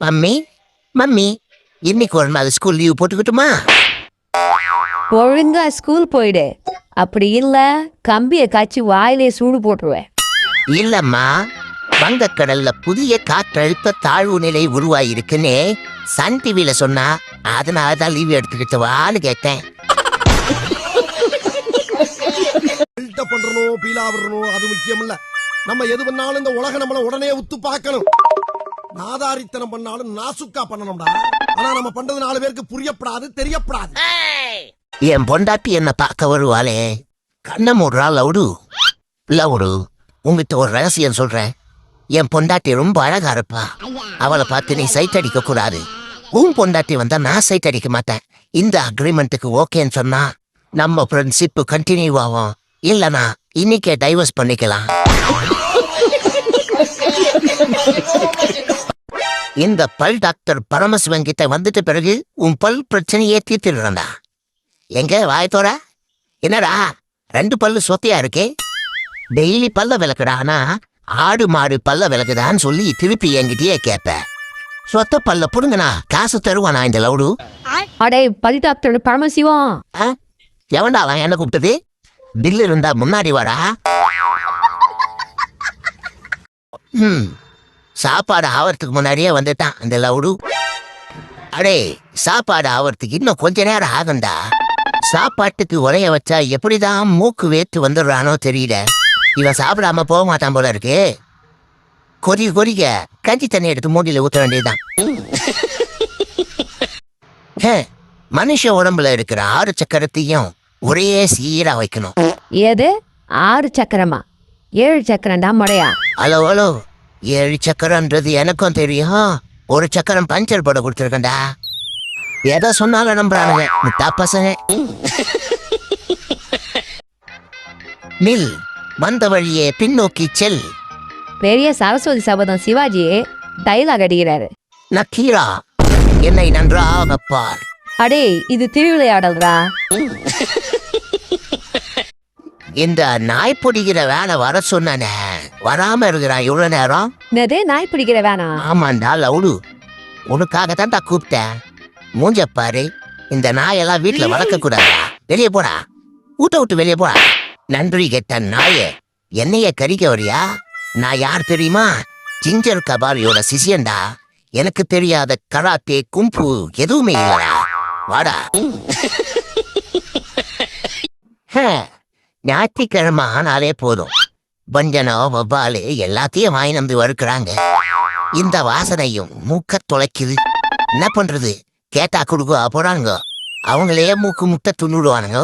Mummy mummy இன்னைக்கு ஒரு நாள் ஸ்கூல் லீவ் போட்டுக்கிட்டுமா ஒழுங்கா ஸ்கூல் போயிடு. அப்படி இல்ல கம்பியை காய்ச்சி வாயிலே சூடு போட்டுருவேன் இல்லம்மா வங்கக்கடல்ல புதிய காற்றழுத்த தாழ்வு நிலை உருவாயிருக்குன்னு சன் டிவில சொன்னா அதனால தான் லீவ் எடுத்துக்கிட்டு வான்னு கேட்டேன். பில்டப் பண்றணும் பீலா விடணும் அது முக்கியம் இல்ல நம்ம எது பண்ணாலும் இந்த உலக நம்மள உடனே உத்து பார்க்கணும். நாதாரித்தனம் பண்ணாலும் நாசுக்கா பண்ணணும்டா. ஆனா நம்ம பண்றது நாலு பேருக்கு புரியப்படாது தெரியப்படாது. என் பொண்டாட்டி என்ன பார்க்க வருவாளே? கண்ணை மூடுறா லவுடு. லவுடு உங்ககிட்ட ஒரு ரகசியம் சொல்றேன். என் பொண்டாட்டி ரொம்ப அழகா இருப்பா. அவளை பார்த்து நீ சைட் அடிக்க கூடாது. உன் பொண்டாட்டி வந்தா நான் சைட் அடிக்க மாட்டேன். இந்த அக்ரிமெண்ட்டுக்கு ஓகேன்னு சொன்னா நம்ம ஃப்ரெண்ட்ஷிப் கண்டினியூ ஆகும். இல்லனா இன்னைக்கே டைவர்ஸ் பண்ணிக்கலாம். இந்த பல் டாக்டர் பரமசிவன் கிட்ட வந்துட்ட பிறகு உன் பல் பிரச்சனையே தீர்த்திடுறா எங்க வாயத்தோட என்னடா ரெண்டு பல்லு சொத்தையா இருக்கே? டெய்லி பல்ல விளக்குடா ஆனா ஆடு மாடு பல்ல விளக்குதான்னு சொல்லி திருப்பி என்கிட்டயே கேப்ப. சொத்த பல்ல புடுங்கண்ணா காசு தருவானா இந்த லவுடு? அடே பதி டாக்டர் பரமசிவம். ஆ? எவன்டா அவன் என்ன கூப்பிட்டது? பில்லு இருந்தா முன்னாடி வாடா. ம். சாப்பாடு ஆவறதுக்கு முன்னாடியே வந்துட்டான் அந்த லவுடு. அடே சாப்பாடு ஆவறதுக்கு இன்னும் கொஞ்ச நேரம் ஆகும்டா. சாப்பாட்டுக்கு உரைய வச்சா எப்படிதான் மூக்கு வேத்து வந்துடுறானோ தெரியல. இவன் சாப்பிடாம போக மாட்டான் போல இருக்கு. கொதி கொதிக்க கஞ்சி தண்ணி எடுத்து மூடியில ஊத்த வேண்டியதுதான். ஹே, மனுஷ உடம்புல இருக்கிற ஆறு சக்கரத்தையும் ஒரே சீரா வைக்கணும். ஏது ஆறு சக்கரமா? ஏழு சக்கரம்டா முறையா? ஹலோ ஹலோ ஏழு சக்கரன்றது எனக்கும் தெரியும். ஒரு சக்கரம் பஞ்சர் போட கொடுத்துருக்கேன்டா. எதை சொன்னாலும் நம்புறானுங்க. முட்டா பசங்க. நில் வந்த வழியே பின்னோக்கி செல். பெரிய சரஸ்வதி சபதம் சிவாஜி டைலாக் அடிக்கிறாரு. நக்கீரா என்னை நன்றாக பார். அடே இது திருவிளையாடல்ரா. இந்த நாய் பிடிக்கிற வேலை வர சொன்னனே. வராம இருக்கிறான். இவ்வளவு நேரம்? என்னது? நாய் பிடிக்கிற வேணாம் ஆமாண்டா லவுடு. உனக்காக தான்டா கூப்பிட்டேன். மூஞ்ச பாரு. இந்த நாயெல்லாம் வீட்டுல வளர்க்க கூடாதா? வெளியே போடா. ஊட்ட விட்டு வெளியே போடா. நன்றி கெட்ட நாயே. என்னைய கறிக்க வரியா? நான் யார் தெரியுமா? ஜிஞ்சர் கபாலியோட சிசியன்டா எனக்கு தெரியாத கராத்தே கும்பு எதுவுமே இல்லடா. வாடா. ஹே, ஞாயிற்றுக்கிழமை ஆனாலே போதும். வஞ்சனோ வவ்வாலு எல்லாத்தையும் வாங்கி வந்து வறுக்கிறாங்க. இந்த வாசனையும் மூக்க தொலைக்குது. என்ன பண்றது? கேட்டா கொடுக்க போறாங்க அவங்களே மூக்கு முட்டை துண்ணுடுவானுங்க.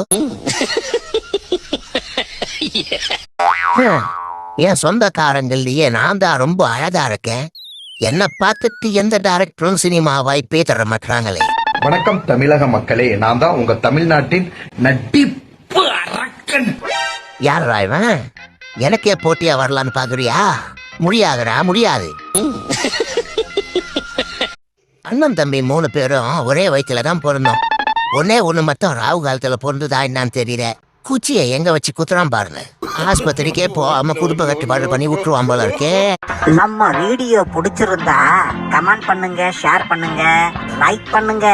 என் சொந்தக்காரங்கள்லயே நான் தான் ரொம்ப அழகா இருக்கேன். என்னை பார்த்துட்டு எந்த டைரக்டரும் சினிமா வாய்ப்பே தர மாட்டாங்களே வணக்கம் தமிழக மக்களே. நான் தான் உங்க தமிழ்நாட்டின் நட்டிப்பு அரக்கன். யாரா இவன்? எனக்கே போட்டியா வரலான்னு பாக்குறியா? முடியாதுடா முடியாது. அண்ணன் தம்பி மூணு பேரும் ஒரே வயிற்றுல தான் பிறந்தோம். ஒன்னே ஒண்ணு மட்டும் ராவு காலத்துல பிறந்ததா என்னன்னு தெரியல. குச்சியை எங்க வச்சு குத்துறான் பாருங்க. ஆஸ்பத்திரிக்கே போகாம குடும்ப கட்டுப்பாடு பண்ணி விட்டுருவான் போல இருக்கே. நம்ம வீடியோ பிடிச்சிருந்தா கமெண்ட் பண்ணுங்க ஷேர் பண்ணுங்க லைக் பண்ணுங்க.